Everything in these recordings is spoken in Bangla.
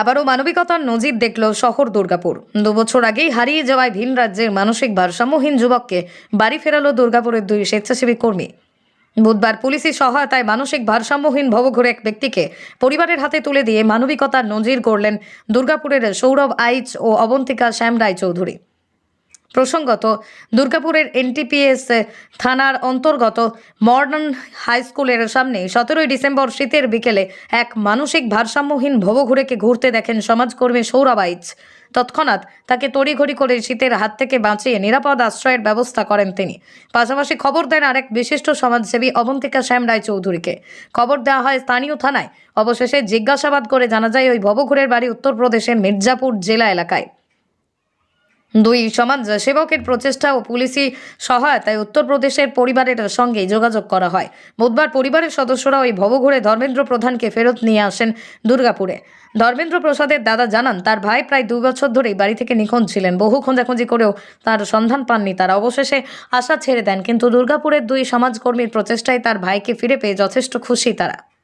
আবারও মানবিকতার নজির দেখল শহর দুর্গাপুর। দুবছর আগেই হারিয়ে যাওয়ায় ভিন রাজ্যের মানসিক ভারসাম্যহীন যুবককে বাড়ি ফেরালো দুর্গাপুরের দুই স্বেচ্ছাসেবী কর্মী। বুধবার পুলিশি সহায়তায় মানসিক ভারসাম্যহীন ভবঘুরে এক ব্যক্তিকে পরিবারের হাতে তুলে দিয়ে মানবিকতার নজির করলেন দুর্গাপুরের সৌরভ আইচ ও অবন্তিকা শ্যাম রায় চৌধুরী প্রসঙ্গত, দুর্গাপুরের এনটিপিএস থানার অন্তর্গত মডার্ন হাই স্কুলের সামনে সতেরোই ডিসেম্বর শীতের বিকেলে এক মানসিক ভারসাম্যহীন ভবঘুরেকে ঘুরতে দেখেন সমাজকর্মী সৌরভ আইচ। তৎক্ষণাৎ তাকে তড়িঘড়ি করে শীতের হাত থেকে বাঁচিয়ে নিরাপদ আশ্রয়ের ব্যবস্থা করেন তিনি। পাশাপাশি খবর দেন আরেক বিশিষ্ট সমাজসেবী অবন্তিকা শ্যাম রায় চৌধুরীকে খবর দেওয়া হয় স্থানীয় থানায়। অবশেষে জিজ্ঞাসাবাদ করে জানা যায়, ওই ভবঘুরের বাড়ি উত্তরপ্রদেশের মির্জাপুর জেলা এলাকায়। দুই সমাজ সেবকের প্রচেষ্টা ও পুলিশি সহায়তায় উত্তরপ্রদেশের পরিবারের সঙ্গে যোগাযোগ করা হয়। বুধবার পরিবারের সদস্যরা ওই ভবঘুরে ধর্মেন্দ্র প্রধানকে ফেরত নিয়ে আসেন দুর্গাপুরে। ধর্মেন্দ্র প্রসাদের দাদা জানান, তার ভাই প্রায় দুই বছর ধরেই বাড়ি থেকে নিখোঁজ ছিলেন। বহু খোঁজাখুঁজি করেও তার সন্ধান পাননি। তারা অবশেষে আশা ছেড়ে দেন, কিন্তু দুর্গাপুরের দুই সমাজকর্মীর প্রচেষ্টায় তার ভাইকে ফিরে পেয়ে যথেষ্ট খুশি তারা।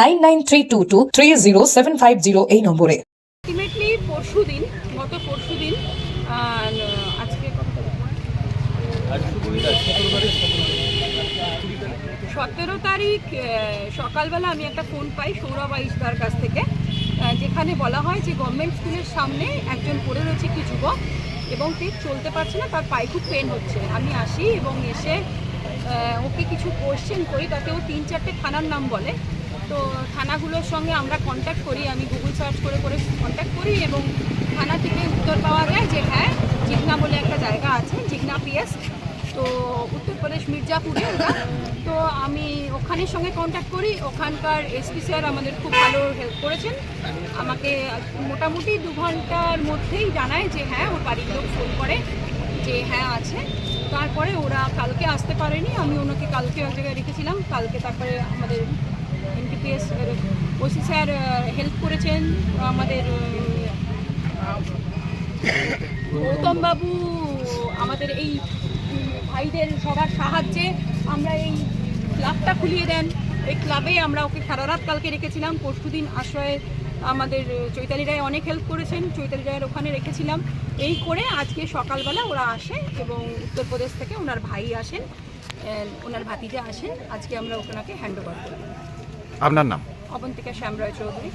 nine nine three two two three zero seven five zero এই নম্বরে। পরশু দিন গত আজকে সতেরো তারিখ সকালবেলা আমি একটা ফোন পাই সৌরভ আইসদার কাছ থেকে যেখানে বলা হয় যে গভর্নমেন্ট স্কুলের সামনে একজন পড়ে রয়েছে কি যুবক, এবং ঠিক চলতে পারছে না, তার পায়ে খুব পেন হচ্ছে। আমি আসি এবং এসে ওকে কিছু কোশ্চেন করি তাতে ও তিন চারটে থানার নাম বলে। তো থানাগুলোর সঙ্গে আমরা কন্ট্যাক্ট করি, আমি গুগল সার্চ করে করে কন্ট্যাক্ট করি এবং থানা থেকে উত্তর পাওয়া যায় যে হ্যাঁ জিগনা বলে একটা জায়গা আছে জিগনা পিএস তো উত্তরপ্রদেশ মির্জাপুরে। তো আমি ওখানের সঙ্গে কন্ট্যাক্ট করি, ওখানকার এসপি স্যার আমাদের খুব ভালো হেল্প করেছেন। আমাকে মোটামুটি দু ঘণ্টার মধ্যেই জানায় যে হ্যাঁ ওর বাড়ির লোক ফোন করে যে হ্যাঁ আছে। তারপরে ওরা কালকে আসতে পারেনি, আমি ওনাকে কালকে এক জায়গায় রেখেছিলাম, কালকে তারপরে আমাদের এনটিপিএস ওসি স্যার হেল্প করেছেন, আমাদের গৌতম বাবু, আমাদের এই ভাইদের সবার সাহায্যে আমরা এই ক্লাবটা খুলিয়ে দেন। এই ক্লাবে আমরা ওকে সারা রাত কালকে রেখেছিলাম। পরশুদিন আশ্রয়ে আমাদের চৈতালি রায় অনেক হেল্প করেছেন। চৈতালি রায়ের ওখানে রেখেছিলাম। এই করে আজকে সকালবেলা ওরা আসে এবং উত্তরপ্রদেশ থেকে ওনার ভাই আসেন ওনার ভাতিজা আসেন। আজকে আমরা ওনাকে হ্যান্ড ওভার করি আপনার নাম? অবন্তিকা শ্যামরায় চৌধুরী।